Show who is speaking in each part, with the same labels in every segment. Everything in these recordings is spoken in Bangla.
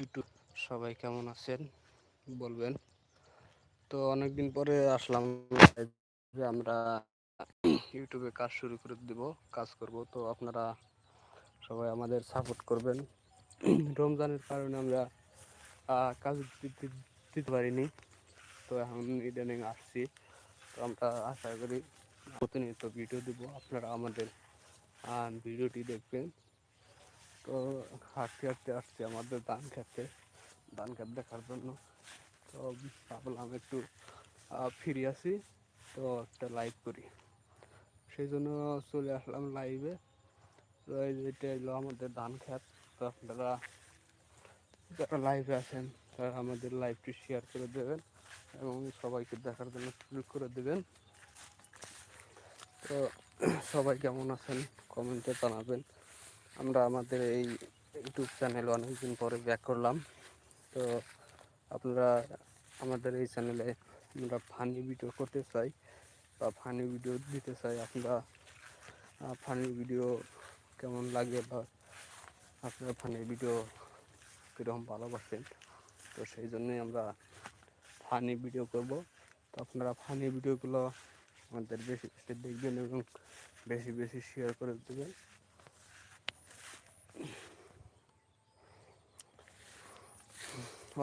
Speaker 1: ইউটিউব সবাই কেমন আছেন? বলবেন। তো অনেকদিন পরে আসলাম, যে আমরা ইউটিউবে কাজ শুরু করে দিব, কাজ করব। তো আপনারা সবাই আমাদের সাপোর্ট করবেন। রমজানের কারণে আমরা কাজ দিতে পারিনি। তো এখন ইদানিং আসছি। তো আমরা আশা করি প্রতিনিয়ত ভিডিও দিব। আপনারা আমাদের ভিডিওটি দেখবেন। তো হাঁটতে হাঁটতে আসছি আমাদের ধান খেতে। ধান খেত দেখার জন্য। তো ভাবলাম একটু ফিরে আসি, তো একটা লাইভ করি। সেই জন্য চলে আসলাম লাইভে তো এটা হলো আমাদের ধান খেত। তো আপনারা যারা লাইভে আছেন, তারা আমাদের লাইভটি শেয়ার করে দেবেন এবং সবাইকে দেখার জন্য সুযোগ করে দেবেন। তো সবাই কেমন আছেন? কমেন্টে জানাবেন। আমরা আমাদের এই ইউটিউব চ্যানেল অনেকদিন পরে ব্যাক করলাম। তো আপনারা আমাদের এই চ্যানেলে আমরা ফানি ভিডিও করতে চাই বা ফানি ভিডিও দিতে চাই, আপনারা ফানি ভিডিও কেমন লাগে বা আপনারা ফানি ভিডিও কীরকম ভালোবাসেন, তো সেই জন্যই আমরা ফানি ভিডিও করব। তো আপনারা ফানি ভিডিওগুলো আমাদের বেশি বেশি দেখবেন এবং বেশি বেশি শেয়ার করে দেবেন।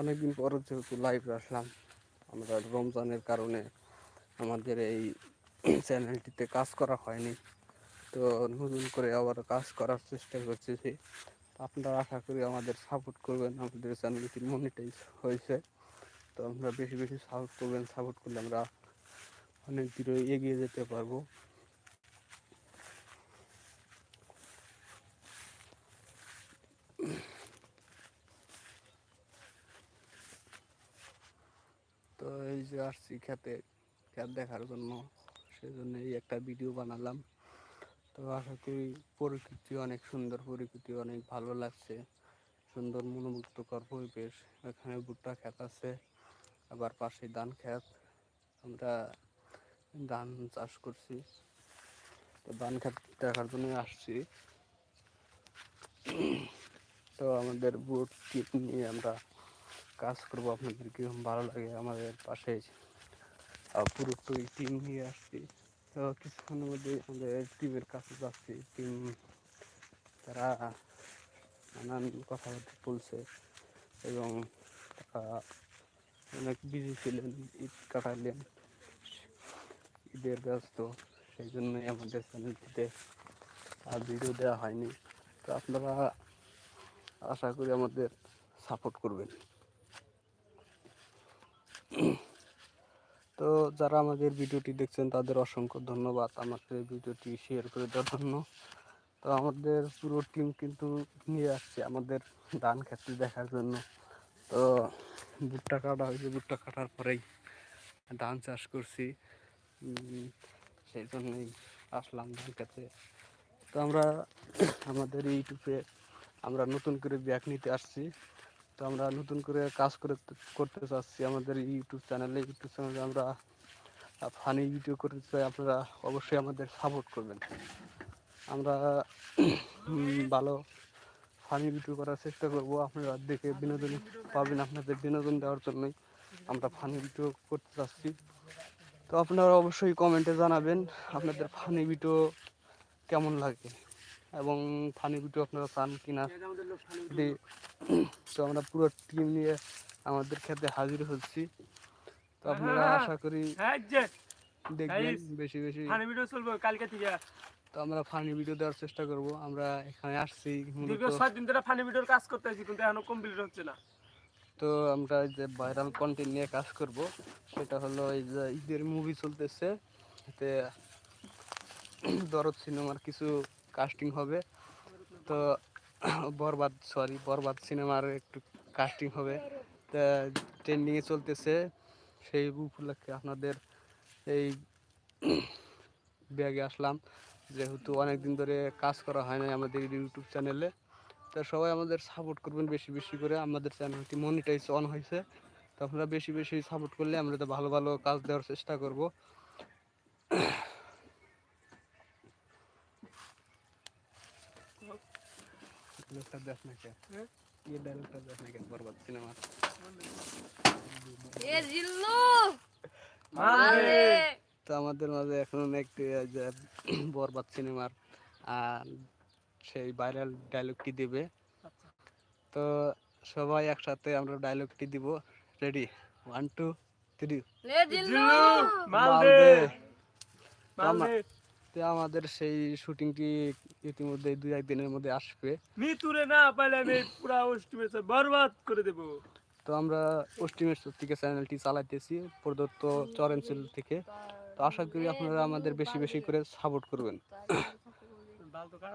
Speaker 1: অনেকদিন পর যেহেতু লাইভে আসলাম, আমরা রমজানের কারণে আমাদের এই চ্যানেলটিতে কাজ করা হয়নি। তো নতুন করে আবার কাজ করার চেষ্টা করতেছি আপনারা আশা করি আমাদের সাপোর্ট করবেন, আমাদের চ্যানেলটি মনিটাইজ হয়েছে। তো আমরা বেশি বেশি সাপোর্ট করবেন সাপোর্ট করলে আমরা অনেক দূরে এগিয়ে যেতে পারব তো এই যে আসছি খেতে, খেত দেখার জন্য। সেই জন্য এই একটা ভিডিও বানালাম। তো আশা করি প্রকৃতি অনেক সুন্দর প্রকৃতি অনেক ভালো লাগছে। সুন্দর মনোমুগ্ধকর পরিবেশ। এখানে ভুট্টা ক্ষেত আছে, আবার পাশে ধান ক্ষেত আমরা ধান চাষ করছি। তো ধান ক্ষেত দেখার জন্য আসছি। তো আমাদের বুট কিট নিয়ে আমরা কাজ করব আপনাদের কীরকম ভালো লাগে আমাদের পাশে। পুরো টিম নিয়ে আসছি। তো কিছুক্ষণের মধ্যে আমাদের টিমের কাছে যাচ্ছি। টিম তারা নানান কথাবার্তা বলছে এবং অনেক বিজি ছিলেন, ঈদ কাটালেন, ঈদের ব্যস্ত, সেই জন্যই আমাদের চ্যানেলটিতে আর ভিডিও দেওয়া হয়নি। তো আপনারা আশা করি আমাদের সাপোর্ট করবেন। তো যারা আমাদের ভিডিওটি দেখছেন, তাদের অসংখ্য ধন্যবাদ এই ভিডিওটি শেয়ার করে দেওয়ার জন্য। তো আমাদের পুরো টিম কিন্তু নিয়ে আসছে আমাদের ধান খেতে দেখার জন্য। তো ভুট্টা কাটা হয়েছে, ভুট্টা কাটার পরেই ধান চাষ করছি। সেই জন্যই আসলাম ধান খেতে। তো আমরা আমাদের ইউটিউবে আমরা নতুন করে ব্যাগ নিতে আসছি। তো আমরা নতুন করে কাজ করে করতে চাচ্ছি আমাদের ইউটিউব চ্যানেলে ইউটিউব চ্যানেলে আমরা ফানি ভিডিও করতে চাই, আপনারা অবশ্যই আমাদের সাপোর্ট করবেন। আমরা ভালো ফানি ভিডিও করার চেষ্টা করব, আপনারা দেখে বিনোদন পাবেন আপনাদের বিনোদন দেওয়ার জন্যই আমরা ফানি ভিডিও করতে চাচ্ছি। তো আপনারা অবশ্যই কমেন্টে জানাবেন আপনাদের ফানি ভিডিও কেমন লাগে। এবং ফানি ভিডিও আপনারা চান কিনা তো আমরা পুরো টিম নিয়ে আমাদের খেতে হাজির হচ্ছি। তো আপনারা আশা করি
Speaker 2: হ্যাঁ।
Speaker 1: দেখবেন বেশি বেশি।
Speaker 2: ফানি ভিডিও চলবে কালকে থেকে।
Speaker 1: তো আমরা ফানি ভিডিও দেওয়ার চেষ্টা করব। আমরা এখানে আসছি
Speaker 2: দীর্ঘ
Speaker 1: মূলত
Speaker 2: দিন ধরে ফানি ভিডিওর কাজ করতে আছি কিন্তু এখনও কমপ্লিট হচ্ছে না।
Speaker 1: তো আমরা যে ভাইরাল কন্টেন্ট নিয়ে কাজ করব সেটা হলো এই যে ঈদের মুভি চলতেছে। এতে দরদ সিনেমার কিছু কাস্টিং হবে। তো বরবাদ সরি বরবাদ সিনেমার একটু কাস্টিং হবে। তা ট্রেন্ডিংয়ে চলতেছে। সেই উপলক্ষে আপনাদের এই ব্যাগে আসলাম। যেহেতু অনেক দিন ধরে কাজ করা হয় না আমাদের ইউটিউব চ্যানেলে তা সবাই আমাদের সাপোর্ট করবেন বেশি বেশি করে। আমাদের চ্যানেলটি মনিটাইজ অন হয়েছে। তো আপনারা বেশি বেশি সাপোর্ট করলে আমরা তো ভালো ভালো কাজ দেওয়ার চেষ্টা করব।
Speaker 2: হ্যাঁ?
Speaker 1: বরবাদ সিনেমা
Speaker 3: এ জিল্লু!
Speaker 1: তো আমাদের মাঝে এখন অনেক বরবাদ সিনেমার সেই ভাইরাল ডায়লগটি দেবে। তো সবাই একসাথে আমরা ডায়লগটি দিব। রেডি ওয়ান টু থ্রি মালদে
Speaker 2: মালদে
Speaker 1: তো আমাদের সেই শুটিংটি ইতিমধ্যে দুই একদিনের মধ্যে আসবে।
Speaker 2: মিতুরে না পাইলে আমি পুরা অষ্টমে বরবাদ করে দেব।
Speaker 1: তো আমরা পশ্চিমেশ্বর থেকে চ্যানেলটি চালাইতেছি প্রদত্ত চরেন্সিল থেকে। তো আশা করি আপনারা আমাদের বেশি বেশি করে সাপোর্ট করবেন।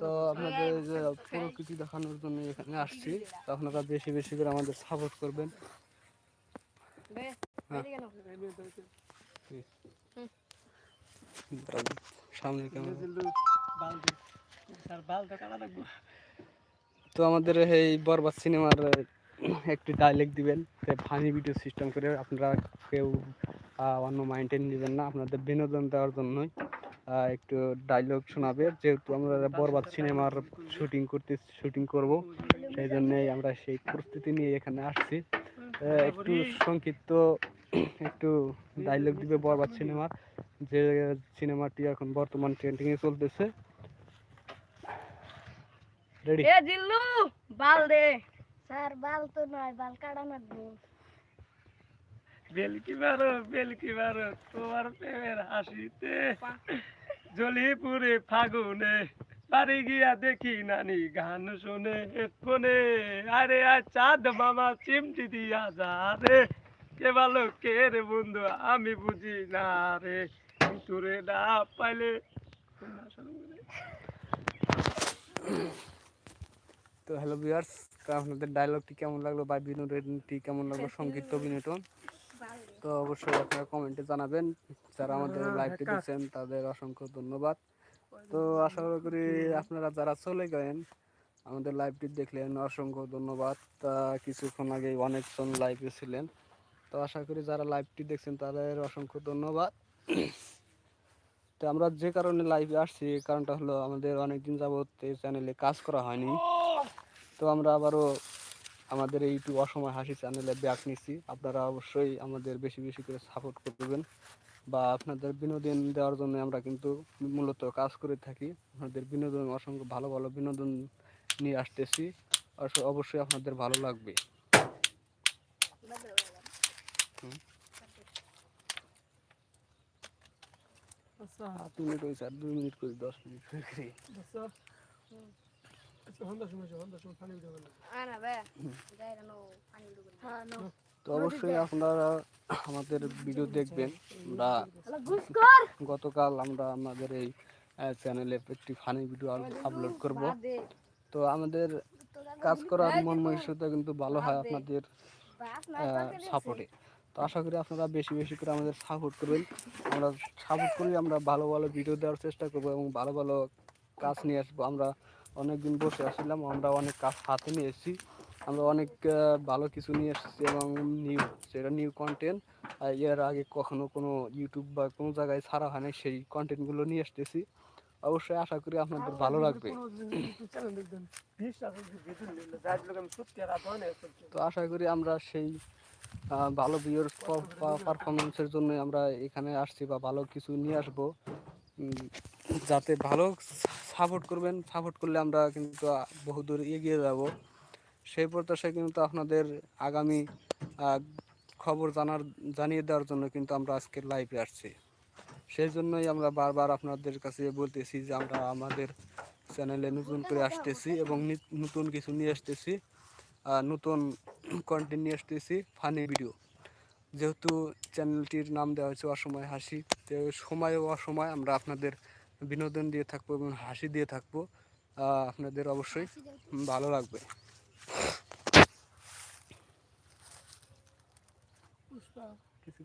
Speaker 2: তো
Speaker 1: আপনাদের যে প্রকৃতি দেখানোর জন্য এখানে আসছি তো আপনারা বেশি বেশি করে আমাদের সাপোর্ট করবেন। হ্যাঁ। সামনে কেমন
Speaker 2: তো
Speaker 1: আমাদের এই বরবাদ সিনেমার একটি ডায়লগ দিবেন ফানি ভিডিও সিস্টেম করে আপনারা কেউ অন্য মাইন্ডে নেবেন না। আপনাদের বিনোদন দেওয়ার জন্যই একটু ডায়লগ শোনাবে। যেহেতু আমরা বরবাদ সিনেমার শুটিং করতে শুটিং করব সেই জন্যই আমরা সেই প্রস্তুতি নিয়ে এখানে আসছি। একটু সংক্ষিপ্ত একটু ডায়লগ দিবে বরবাদ সিনেমার। যে সিনেমাটি এখন বর্তমান ট্রেন্ডিংয়ে চলতেছে। রেডি
Speaker 3: এ জিল্লু বাল দে।
Speaker 4: স্যার বাল তো নয় বাল কাটা লাগবে
Speaker 2: বেলকি মারো বেলকি মারো তোমার প্রেমের হাসিতে। জলিপুরে ফাগুনে বাড়ি গিয়া দেখি নানি গান শুনে আরে আ চাঁদ মামা চিমটি দিয়া যা রে কে ভালো কে রে বন্ধু? আমি বুঝি না রে তোরে না পাইলে
Speaker 1: তো হ্যালো ভিউয়ার্স তো আপনাদের ডায়লগটি কেমন লাগল? বা বিনোদনটি কেমন লাগল? সংক্ষিপ্ত বিনোদন। তো অবশ্যই আপনারা কমেন্টে জানাবেন। যারা আমাদের লাইভটি দেখছেন তাদের অসংখ্য ধন্যবাদ। তো আশা করি আপনারা যারা চলে গেলেন আমাদের লাইভটি দেখলেন অসংখ্য ধন্যবাদ। তা কিছুক্ষণ আগে অনেকজন লাইভে ছিলেন। তো আশা করি যারা লাইভটি দেখছেন তাদের অসংখ্য ধন্যবাদ। তো আমরা যে কারণে লাইভে আসছি কারণটা হলো আমাদের অনেকদিন যাবত এই চ্যানেলে কাজ করা হয়নি। তো আমরা আবারও আমাদের এই ইউটিউব অসময় হাসি চ্যানেলে ব্যাক নিছি আপনারা অবশ্যই আমাদের বেশি বেশি করে সাপোর্ট করবেন বা আপনাদের বিনোদন দেওয়ার জন্য আমরা কিন্তু মূলত কাজ করে থাকি। আপনাদের বিনোদন, অসংখ্য ভালো ভালো বিনোদন নিয়ে আসতেছি। অবশ্যই আপনাদের ভালো লাগবে। সাত মিনিট হয়েছে আর দুই মিনিট করে দশ মিনিট তো অবশ্যই আপনারা আমাদের ভিডিও দেখবেন। আমরা গতকাল আমরা আমাদের এই চ্যানেলে একটি ফানি ভিডিও আপলোড করব। তো আমাদের কাজ করার মন মানসিকতা কিন্তু ভালো হয় আপনাদের সাপোর্টে তো আশা করি আপনারা বেশি বেশি করে আমাদের সাপোর্ট করবেন। আমরা সাপোর্ট করলে আমরা ভালো ভালো ভিডিও দেওয়ার চেষ্টা করব এবং ভালো ভালো কাজ নিয়ে আসব। আমরা অনেক দিন বসে আসছিলাম, আমরা অনেক কাজ হাতে নিয়ে এসেছি। আমরা অনেক ভালো কিছু নিয়ে এসেছি এবং নিউ সেটা নিউ কন্টেন্ট এর আগে কখনো কোনো ইউটিউব বা কোনো জায়গায় ছাড়া হয় না সেই কন্টেন্টগুলো নিয়ে আসতেছি। অবশ্যই আশা করি আপনাদের ভালো লাগবে। তো আশা করি আমরা সেই ভালো ভিউর পারফরমেন্সের জন্য আমরা এখানে আসছি বা ভালো কিছু নিয়ে আসব। যাতে ভালো সাপোর্ট করবেন সাপোর্ট করলে আমরা কিন্তু বহুদূর এগিয়ে যাব। সেই প্রত্যাশায় কিন্তু আপনাদের আগামী খবর জানার জানিয়ে দেওয়ার জন্য কিন্তু আমরা আজকে লাইভে আসছি। সেই জন্যই আমরা বারবার আপনাদের কাছে বলতেছি যে আমরা আমাদের চ্যানেলে নতুন করে আসতেছি এবং নতুন কিছু নিয়ে আসতেছি নতুন কন্টেন্ট নিয়ে আসতেছি ফানি ভিডিও যেহেতু চ্যানেলটির নাম দেওয়া হয়েছে অসময় হাসি তো সময় ও অসময় আমরা আপনাদের বিনোদন দিয়ে থাকব এবং হাসি দিয়ে থাকব আপনাদের অবশ্যই ভালো লাগবে। কিছু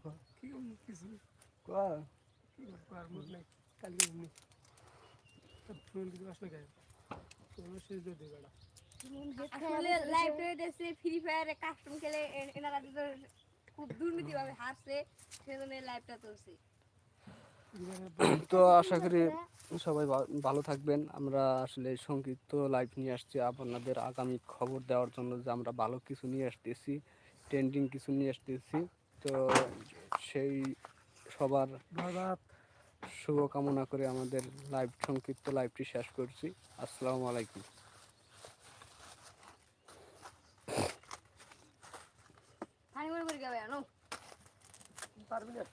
Speaker 3: তো
Speaker 1: আশা করি সবাই ভালো থাকবেন। আমরা আসলে সংক্ষিপ্ত লাইভ নিয়ে আসছি। আপনাদের আগামী খবর দেওয়ার জন্য যে আমরা ভালো কিছু নিয়ে আসতেছি ট্রেন্ডিং কিছু নিয়ে আসতেছি। তো সেই সবার শুভকামনা করে আমাদের লাইভ সংক্ষিপ্ত লাইভটি শেষ করছি। আসসালামু আলাইকুম।
Speaker 2: পারবি না?